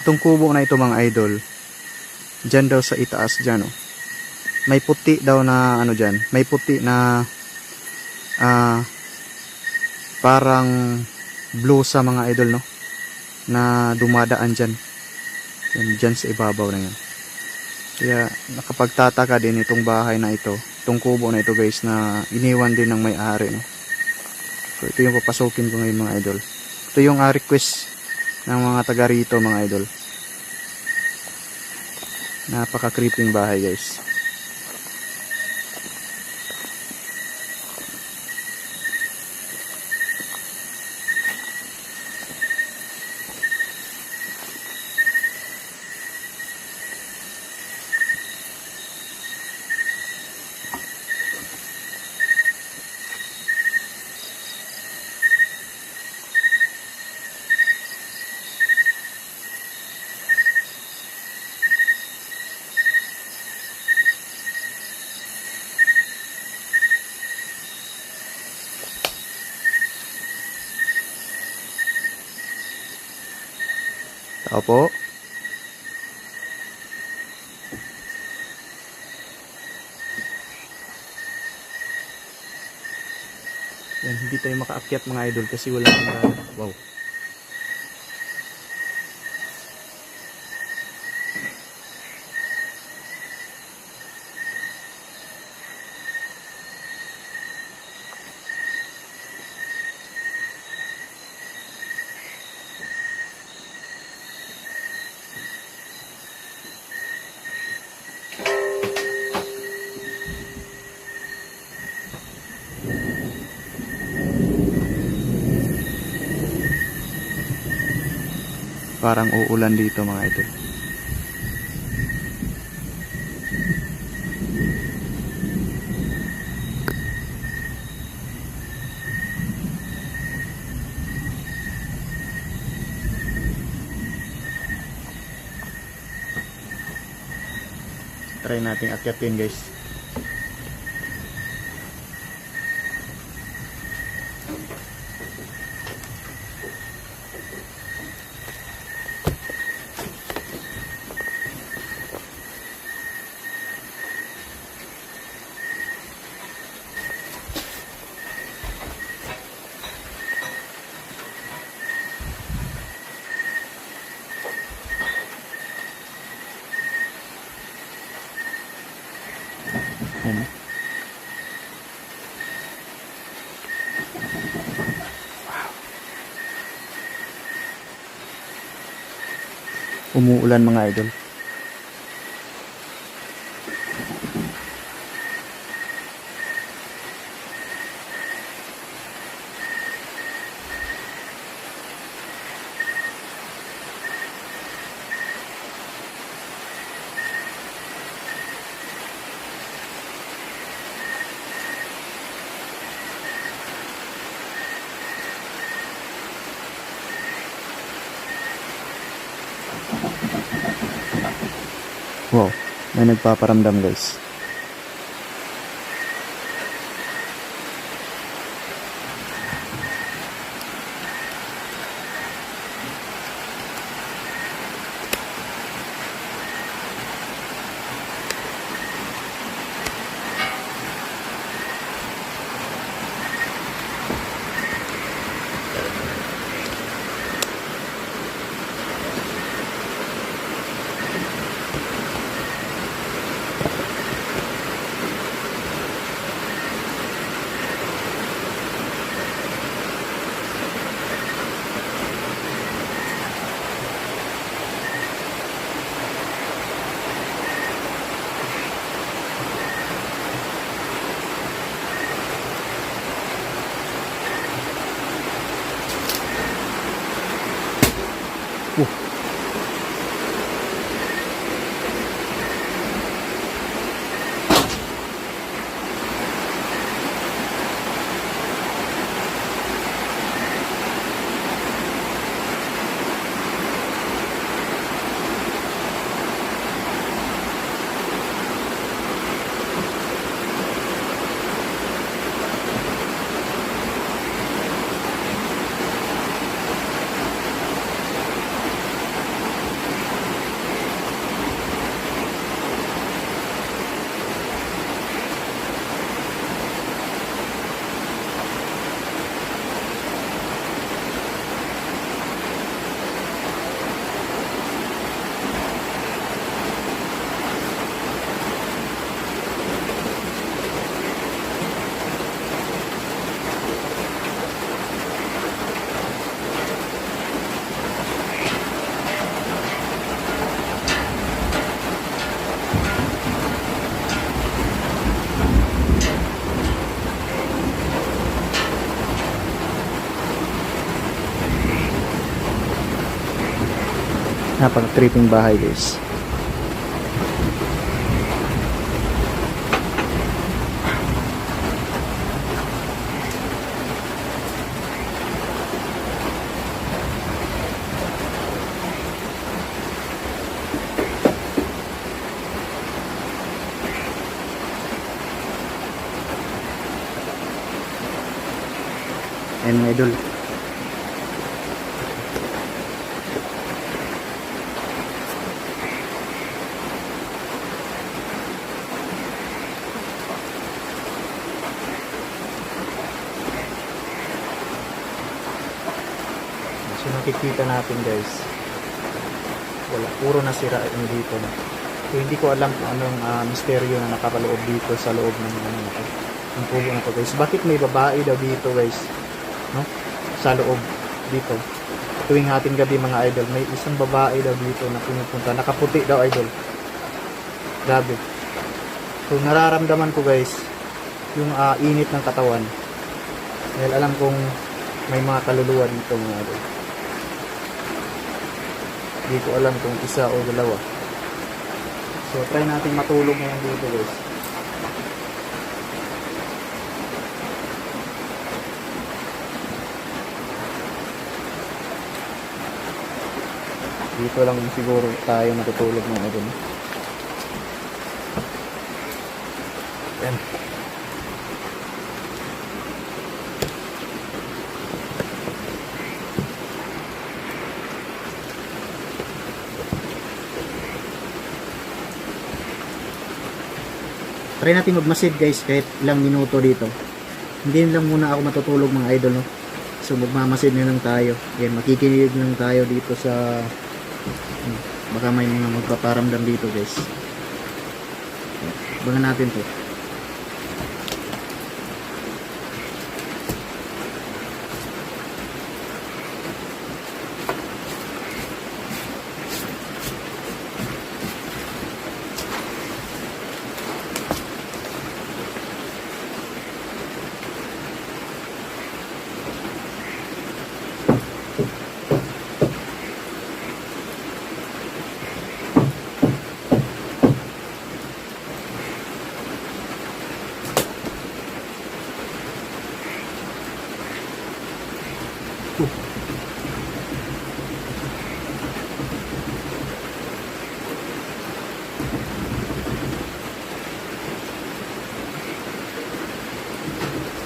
Itong kubo na ito mga idol, dyan daw sa itaas dyan, oh. may puti daw na ano dyan, may puti na ah parang blue sa mga idol, no? Na dumadaan dyan. Yan, dyan sa ibabaw na yan. Kaya nakapagtataka din itong bahay na ito, itong kubo na ito guys na iniwan din ng may-ari, no? So ito yung papasukin ko ngayon mga idol. Ito yung ah, request ng mga taga rito mga idol. Napaka creeping bahay guys. Tao po. Yan, hindi tayo makaakyat mga idol kasi wala kang Wow. Parang uulan dito mga idol. Try nating akyatin guys. Yan. Umuulan mga idol. Wow, may nagpaparamdam guys. Napaka-tripping bahay guys. Ayan mga idol. So nakikita natin guys. Wala, puro nasira yung dito. So hindi ko alam kung anong ah, misteryo na nakakaloob dito sa loob ng ano na. Ng kubo na to guys. Bakit may babae daw dito guys? No? Sa loob dito. Tuwing hating gabi mga idol, may isang babae daw dito na pinupunta. Nakaputi daw idol. Grabe. So nararamdaman ko guys, yung ah, init ng katawan. Dahil alam kong may mga kaluluwa dito mga idol. Hindi ko alam kung isa o dalawa. So, try natin matulog ngayon dito guys. Dito lang siguro tayo matutulog mga idol. Try natin magmasid guys kahit ilang minuto dito. Hindi lang muna ako matutulog mga idol no. So magmamasid na lang tayo. Yan makikinig lang tayo dito sa hmm, baka may mga magpaparamdam dito guys. Abangan natin to.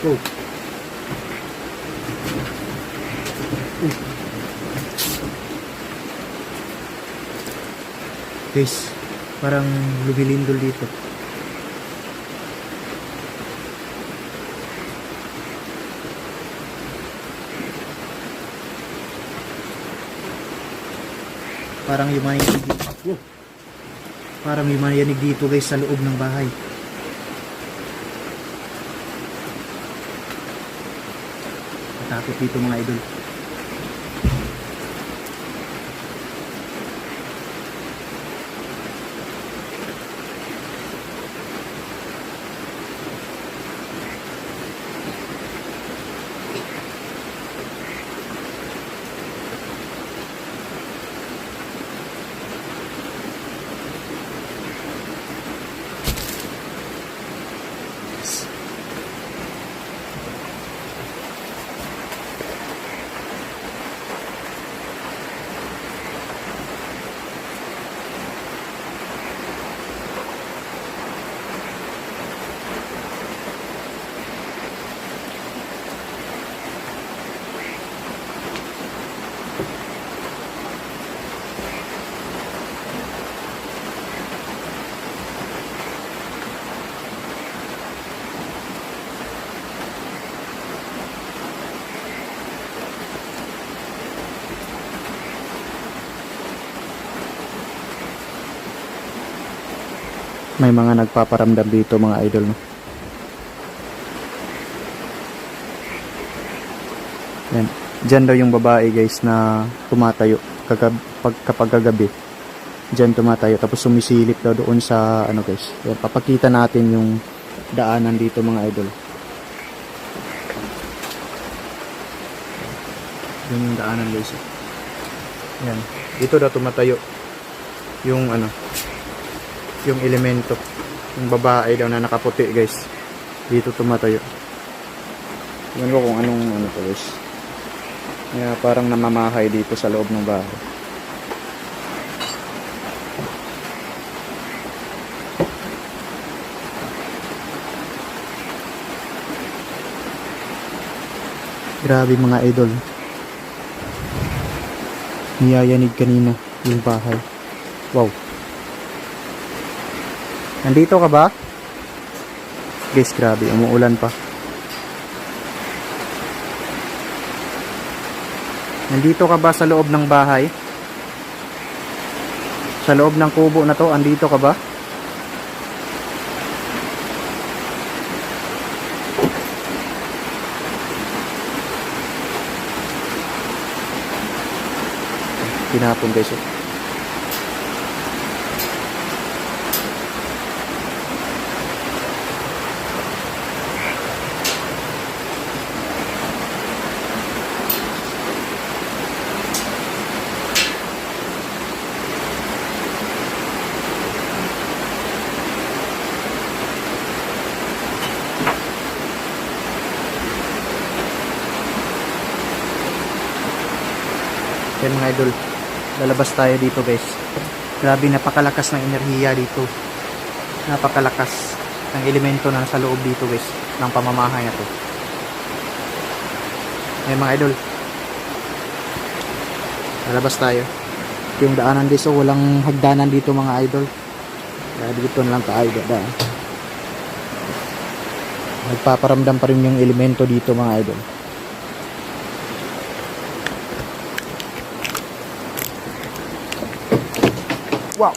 Oh. Guys, parang lumilindol dito. Parang yung dito. Parang yung mayanig dito guys sa loob ng bahay. Takot dito mga idol. May mga nagpaparamdam dito mga idol no. Yan. Diyan daw yung babae guys na tumatayo kagab pag, kapag kagabi. Diyan tumatayo tapos sumisilip daw doon sa ano guys. Yan, papakita natin yung daanan dito mga idol. Yun yung daanan guys. Yan. Dito daw tumatayo yung ano, yung elemento. Yung babae daw na nakaputi guys. Dito tumatayo. Yan ko kung anong ano to guys. Kaya parang namamahay dito sa loob ng bahay. Grabe mga idol. Niyayanig kanina yung bahay. Wow. Nandito ka ba? Guys, grabe. Umuulan pa. Nandito ka ba sa loob ng bahay? Sa loob ng kubo na to, andito ka ba? Tinapon guys. oh. Yan mga idol. Lalabas tayo dito guys. Grabe napakalakas ng enerhiya dito. Napakalakas ng elemento na nasa loob dito guys. Ng pamamahay na to. Yan mga idol. Lalabas tayo. Yung daanan dito, walang hagdanan dito mga idol. Kaya dito na lang tayo dadaan. Nagpaparamdam pa rin yung elemento dito mga idol. Wow.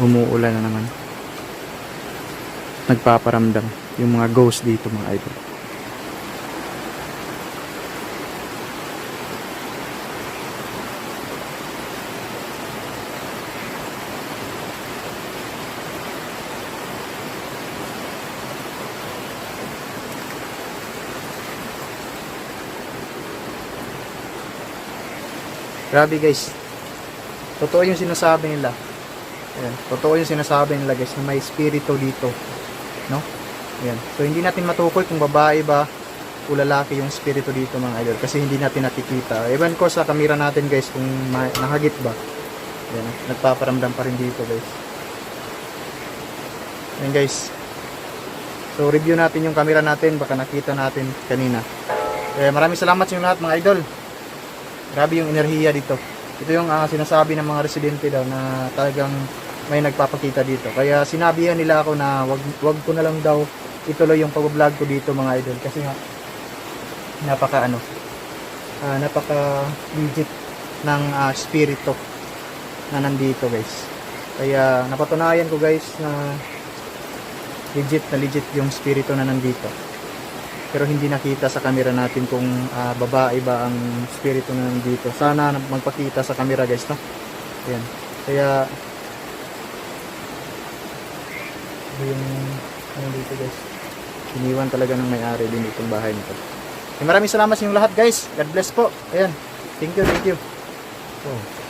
Umuulan na naman. Nagpaparamdam yung mga ghost dito mga idol. Grabe guys. Totoo yung sinasabi nila. Ayan. Totoo yung sinasabi nila guys na may spirito dito. No? Ayan. So hindi natin matukoy kung babae ba o lalaki yung spirito dito mga idol kasi hindi natin nakikita. Ewan ko sa kamera natin guys kung nakagit ba. Ayan. Nagpaparamdam pa rin dito guys. Ayan guys. So review natin yung camera natin baka nakita natin kanina. Eh, maraming salamat sa inyo lahat mga idol. Grabe yung enerhiya dito. Ito yung ah, sinasabi ng mga residente daw na talagang may nagpapakita dito. Kaya sinabihan nila ako na wag wag ko na lang daw ituloy yung pag-vlog ko dito mga idol kasi nga napaka ano ah, napaka legit ng ah, spirito na nandito guys. Kaya napatunayan ko guys na legit na legit yung spirito na nandito pero hindi nakita sa camera natin kung ah, babae ba ang spirito na nandito. Sana magpakita sa camera guys, no? Ayan. Kaya yung ano dito guys. Iniwan talaga ng may-ari din itong bahay nito. Eh, maraming salamat sa inyong lahat guys. God bless po. Ayan. Thank you, thank you. Oh.